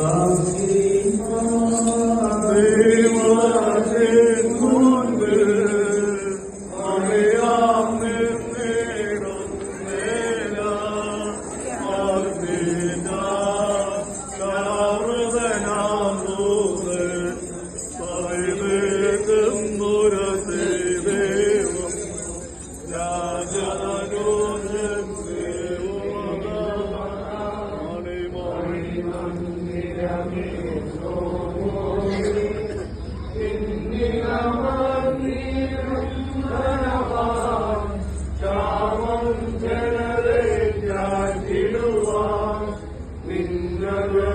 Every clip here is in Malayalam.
Amen.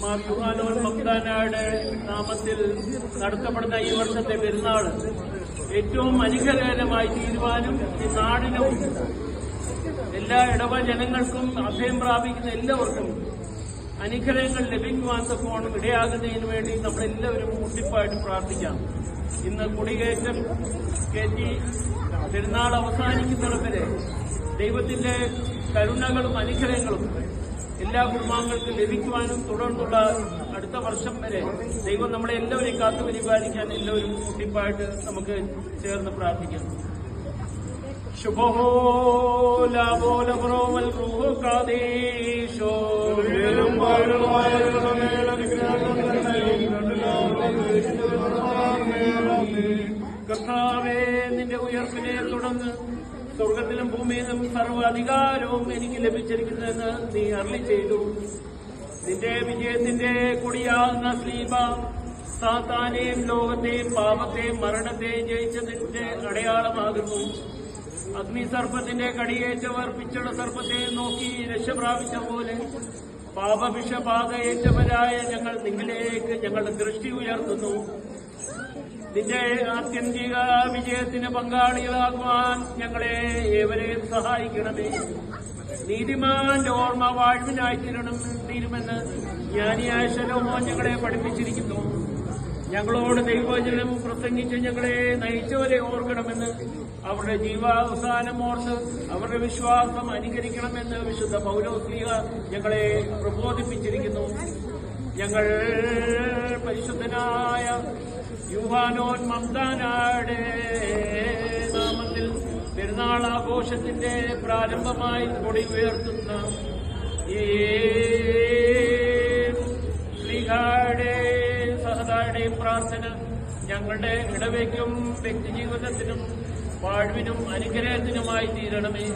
മാർ യുഹാനോൻ മക്താനായുടെ നാമത്തിൽ നടത്തപ്പെടുന്ന ഈ വർഷത്തെ പെരുന്നാൾ ഏറ്റവും അനുഗ്രഹകരമായി തീരുവാനും ഈ നാടിനും എല്ലാ ഇടവ ജനങ്ങൾക്കും അഭയം പ്രാപിക്കുന്ന എല്ലാവർക്കും അനുഗ്രഹങ്ങൾ ലഭിക്കുവാൻ തക്കോണം ഇടയാകുന്നതിന് വേണ്ടി നമ്മളെല്ലാവരും കൂട്ടിപ്പായിട്ട് പ്രാർത്ഥിക്കാം. ഇന്ന് കുടികയറ്റം കയറ്റി പെരുന്നാൾ അവസാനിക്കുന്നവരെ ദൈവത്തിന്റെ കരുണകളും അനുഗ്രഹങ്ങളും എല്ലാ കുടുംബാംഗങ്ങൾക്കും ലഭിക്കുവാനും തുടർന്നുള്ള അടുത്ത വർഷം വരെ ദൈവം നമ്മളെ എല്ലാവരെയും കാത്തു പരിപാലിക്കാൻ എല്ലാവരും കൂട്ടിപ്പായിട്ട് നമുക്ക് ചേർന്ന് പ്രാർത്ഥിക്കാം. കാദേശോ കർത്താവേ നിന്റെ ഉയർപ്പിനെ തുടർന്ന് സ്വർഗത്തിലും ഭൂമിയിലും സർവ അധികാരവും എനിക്ക് ലഭിച്ചിരിക്കുന്നതെന്ന് നീ അറി ചെയ്തു. നിന്റെ വിജയത്തിന്റെ കൊടിയാകുന്ന സ്ലീബ സാത്താനെയും ലോകത്തെയും പാപത്തെയും മരണത്തെയും ജയിച്ചതിന്റെ അടയാളമാകുന്നു. അഗ്നിസർപ്പത്തിന്റെ കടിയേറ്റവർ പിച്ചട സർപ്പത്തെ നോക്കി രക്ഷപ്രാപിച്ച പോലെ പാപവിഷബാധയേറ്റവരായ ഞങ്ങൾ നിങ്ങളിലേക്ക് ഞങ്ങളുടെ ദൃഷ്ടി ഉയർത്തുന്നു. നിന്റെ ആത്യന്തിക വിജയത്തിന് പങ്കാളികളാകുവാൻ ഞങ്ങളെ ഏവരെയും സഹായിക്കണമേ. നീതിമാന്റെ ഓർമ്മ വാഴ്വിനായി തീരണം തീരുമെന്ന് ജ്ഞാനിയായ ശലോമോ ഞങ്ങളെ പഠിപ്പിച്ചിരിക്കുന്നു. ഞങ്ങളോട് ദൈവവചനം പ്രസംഗിച്ച് ഞങ്ങളെ നയിച്ചവരെ ഓർക്കണമെന്ന് അവരുടെ ജീവാവസാനം ഓർത്ത് അവരുടെ വിശ്വാസം അനുകരിക്കണമെന്ന് വിശുദ്ധ പൗലോസ്ലിക ഞങ്ങളെ പ്രബോധിപ്പിച്ചിരിക്കുന്നു. ഞങ്ങൾ പരിശുദ്ധനായ യുവാനോൻ മംദാനായുടെ നാമത്തിൽ പെരുന്നാൾ ആഘോഷത്തിന്റെ പ്രാരംഭമായി കൊടി ഉയർത്തുന്ന ഈ സഹതാരുടെയും പ്രാർത്ഥന ഞങ്ങളുടെ ഇടവയ്ക്കും വ്യക്തിജീവിതത്തിനും വാഴ്വിനും അനുഗ്രഹത്തിനുമായി തീരണമേ.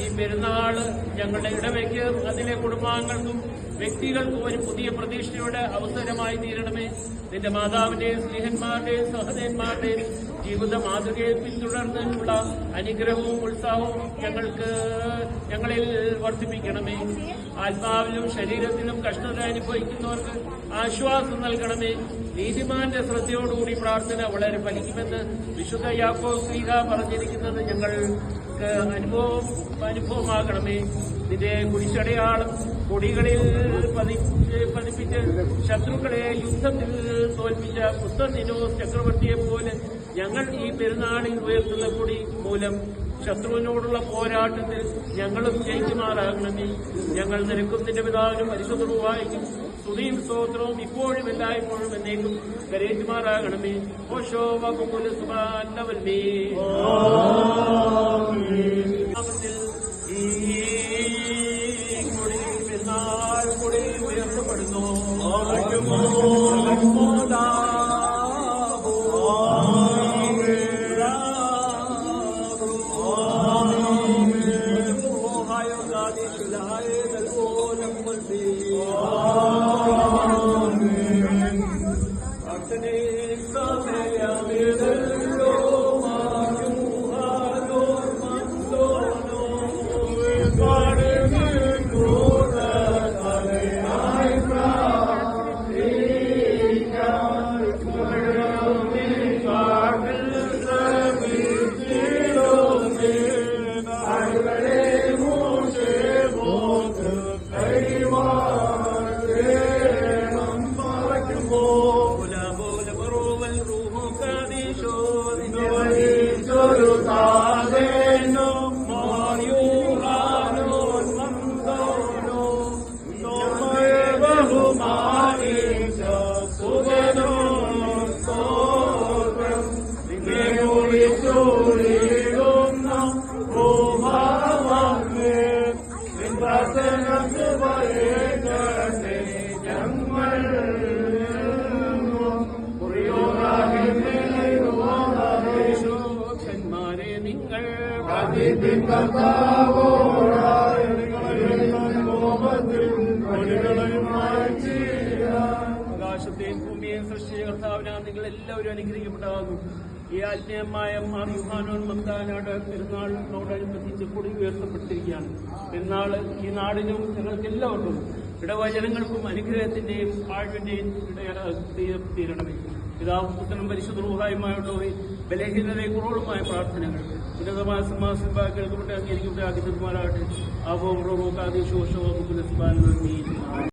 ഈ പെരുന്നാൾ ഞങ്ങളുടെ ഇടവയ്ക്ക് അതിലെ കുടുംബാംഗങ്ങൾക്കും വ്യക്തികൾക്കും ഒരു പുതിയ പ്രതീക്ഷയുടെ അവസരമായി തീരണമേ. നിന്റെ മാതാവിന്റെയും സ്നേഹന്മാരുടെയും സഹോദരന്മാരുടെയും ജീവിത മാതൃകയെ പിന്തുടർന്നുള്ള അനുഗ്രഹവും ഉത്സാഹവും ഞങ്ങൾക്ക് ഞങ്ങളിൽ വർദ്ധിപ്പിക്കണമേ. ആത്മാവിലും ശരീരത്തിലും കഷ്ടത അനുഭവിക്കുന്നവർക്ക് ആശ്വാസം നൽകണമേ. നീതിമാന്റെ ശ്രദ്ധയോടുകൂടി പ്രാർത്ഥന വളരെ ഫലിക്കുമെന്ന് വിശുദ്ധ യാക്കോ സ്ലീഹ പറഞ്ഞിരിക്കുന്നത് ഞങ്ങൾക്ക് അനുഭവം അനുഭവമാകണമേ. നിന്റെ കുരിശടയാളം കൊടികളിൽ പതിപ്പിച്ച് ശത്രുക്കളെ യുദ്ധത്തിൽ തോൽപ്പിച്ച പുസ്തനിനോസ് ചക്രവർത്തിയെ പോലെ ഞങ്ങൾ ഈ പെരുന്നാളിൽ ഉയർത്തുന്ന കൂടി മൂലം ശത്രുവിനോടുള്ള പോരാട്ടത്തിൽ ഞങ്ങളും ജയിക്കുമാറാകണമേ ഞങ്ങൾ നിനക്കും നിന്റെ പിതാവിനും പരിശുദ്ധവുമായിരിക്കും സ്തുതിയും സ്തോത്രവും ഇപ്പോഴും എല്ലായ്പ്പോഴും എന്നേക്കും കരേറ്റുമാറാകണമേ ഓശോ കൊടി ഉയർത്തപ്പെടുന്നു. ആകാശത്തെയും ഭൂമിയെയും സൃഷ്ടിച്ച കർത്താവിനാണ് നിങ്ങൾ എല്ലാവരും അനുഗ്രഹിക്കപ്പെട്ടാകുന്നു ഈ ആത്മീയമായ മാറിയുഹാനോൻ മന്ദാനയുടെ പെരുന്നാളിനോടനുബന്ധിച്ച് കൊടി ഉയർത്തപ്പെട്ടിരിക്കുകയാണ്. പെരുന്നാൾ ഈ നാടിനും ഞങ്ങൾക്കെല്ലാവർക്കും ഇടവചനങ്ങൾക്കും അനുഗ്രഹത്തിന്റെയും ആഴ്വിന്റെയും ഇടയ തീരണമേ. പിതാവ് പുത്രനും പരിശുദ്ധ റൂഹായുമായുള്ള ബലഹീനതയെ കുറവുമായ പ്രാർത്ഥനകൾ ഉന്നതമായ സിംഹാസനം കേൾക്കപ്പെട്ട് അംഗീകരിക്കപ്പെട്ട ആവോ റോക്കാദി ശോഷോ മുക്കുലസ്ബാൻ